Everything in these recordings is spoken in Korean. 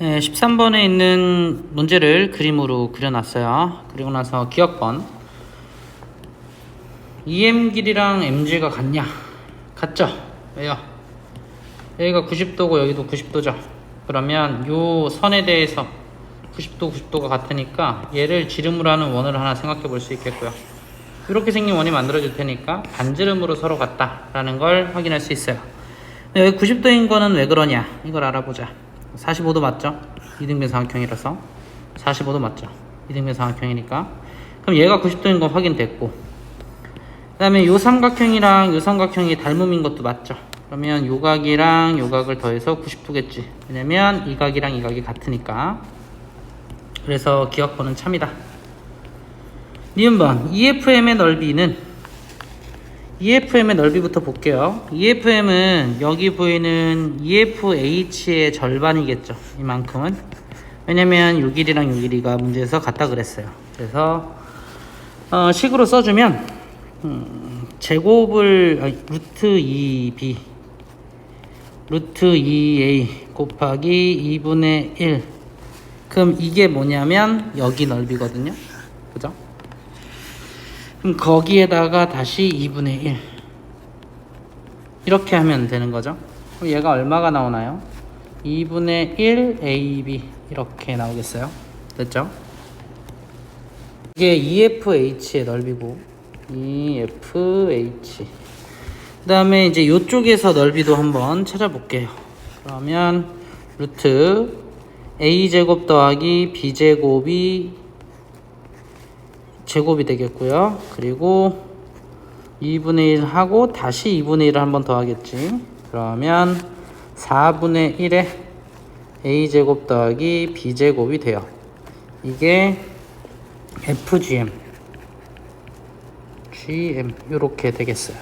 네, 13번에 있는 문제를 그림으로 그려놨어요. 그리고 나서 기억번. EM 길이랑 MG가 같냐? 같죠? 왜요? 여기가 90도고 여기도 90도죠. 그러면 요 선에 대해서 90도, 90도가 같으니까 얘를 지름으로 하는 원을 하나 생각해 볼 수 있겠고요. 이렇게 생긴 원이 만들어질 테니까 반지름으로 서로 같다라는 걸 확인할 수 있어요. 여기 90도인 거는 왜 그러냐? 이걸 알아보자. 45도 맞죠? 이등변 삼각형이라서 45도 맞죠? 이등변 삼각형이니까 그럼 얘가 90도인 건 확인됐고 그 다음에 요 삼각형이랑 요 삼각형이 닮음인 것도 맞죠? 그러면 요 각이랑 요 각을 더해서 90도겠지 왜냐면 이 각이랑 이 각이 같으니까 그래서 기억번은 참이다 니은번 EFM의 넓이는 EFM의 넓이부터 볼게요. EFM은 여기 보이는 EFH의 절반이겠죠. 이만큼은. 왜냐면 요 길이랑 요 길이가 문제에서 같다 그랬어요. 그래서 어, 식으로 써주면 음, 제곱을 아니, 루트 2b 루트 2a 곱하기 2분의 1 그럼 이게 뭐냐면 여기 넓이거든요. 그죠? 그럼 거기에다가 다시 2분의 1 이렇게 하면 되는 거죠? 그럼 얘가 얼마가 나오나요? 2분의 1 AB 이렇게 나오겠어요? 됐죠? 이게 EFH의 넓이고 EFH 그 다음에 이제 이쪽에서 넓이도 한번 찾아볼게요. 그러면 루트 A제곱 더하기 B제곱이 제곱이 되겠고요. 그리고 2분의 1 하고 다시 2분의 1을 한 번 더 하겠지. 그러면 4분의 1에 a제곱 더하기 b제곱이 돼요. 이게 FGM GM 이렇게 되겠어요.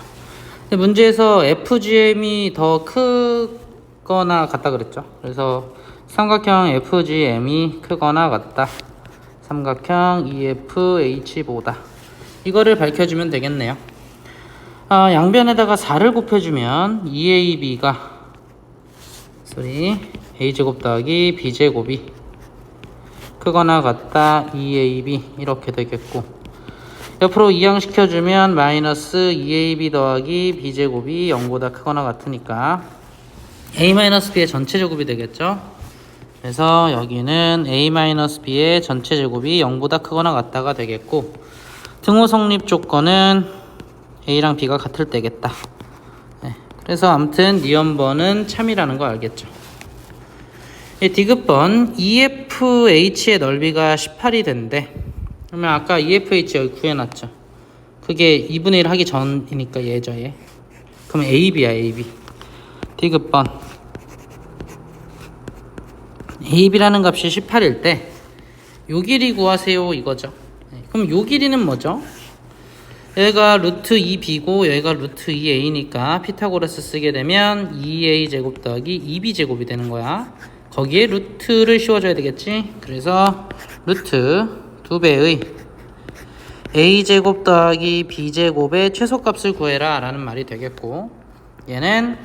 문제에서 FGM이 더 크거나 같다 그랬죠. 그래서 삼각형 FGM이 크거나 같다. 삼각형 EFH보다. 이거를 밝혀주면 되겠네요. 아, 양변에다가 4를 곱해주면 2AB가 소리 A제곱 더하기 B제곱이 크거나 같다 2AB 이렇게 되겠고 옆으로 이항시켜주면 마이너스 2AB 더하기 B제곱이 0보다 크거나 같으니까 A-B의 전체 제곱이 되겠죠 그래서 여기는 a-b의 전체 제곱이 0보다 크거나 같다가 되겠고 등호 성립 조건은 a랑 b가 같을 때겠다. 네, 그래서 아무튼 니언번은 참이라는 거 알겠죠. 이 디귿번 EFH의 넓이가 18이 된대. 그러면 아까 EFH 여기 구해놨죠. 그게 2분의 1 하기 전이니까 얘. 그럼 AB야 AB. 디귿번 AB라는 값이 18일 때 요 길이 구하세요 이거죠. 네, 그럼 요 길이는 뭐죠? 여기가 루트 2b고 여기가 루트 2a니까 피타고라스 쓰게 되면 2a 제곱 더하기 2b 제곱이 되는 거야. 거기에 루트를 씌워줘야 되겠지. 그래서 루트 2배의 a 제곱 더하기 b 제곱의 최소값을 구해라 라는 말이 되겠고 얘는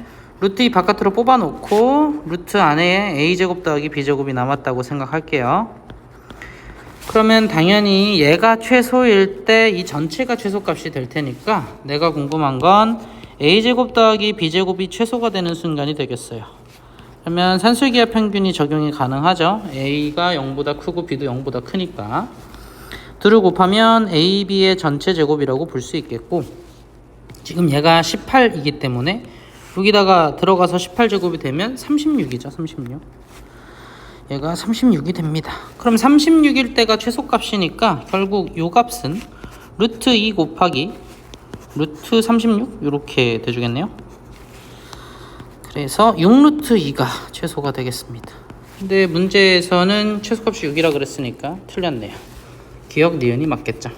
루트 2 바깥으로 뽑아놓고 루트 안에 a제곱 더하기 b제곱이 남았다고 생각할게요. 그러면 당연히 얘가 최소일 때 이 전체가 최소값이 될 테니까 내가 궁금한 건 a제곱 더하기 b제곱이 최소가 되는 순간이 되겠어요. 그러면 산술기하 평균이 적용이 가능하죠. a가 0보다 크고 b도 0보다 크니까 둘을 곱하면 a, b의 전체 제곱이라고 볼 수 있겠고 지금 얘가 18이기 때문에 여기다가 들어가서 18제곱이 되면 36이죠. 36. 얘가 36이 됩니다. 그럼 36일 때가 최소값이니까 결국 요 값은 루트 2 곱하기 루트 36 이렇게 돼주겠네요. 그래서 6루트 2가 최소가 되겠습니다. 근데 문제에서는 최소값이 6이라 그랬으니까 틀렸네요. 기억 니은이 맞겠죠.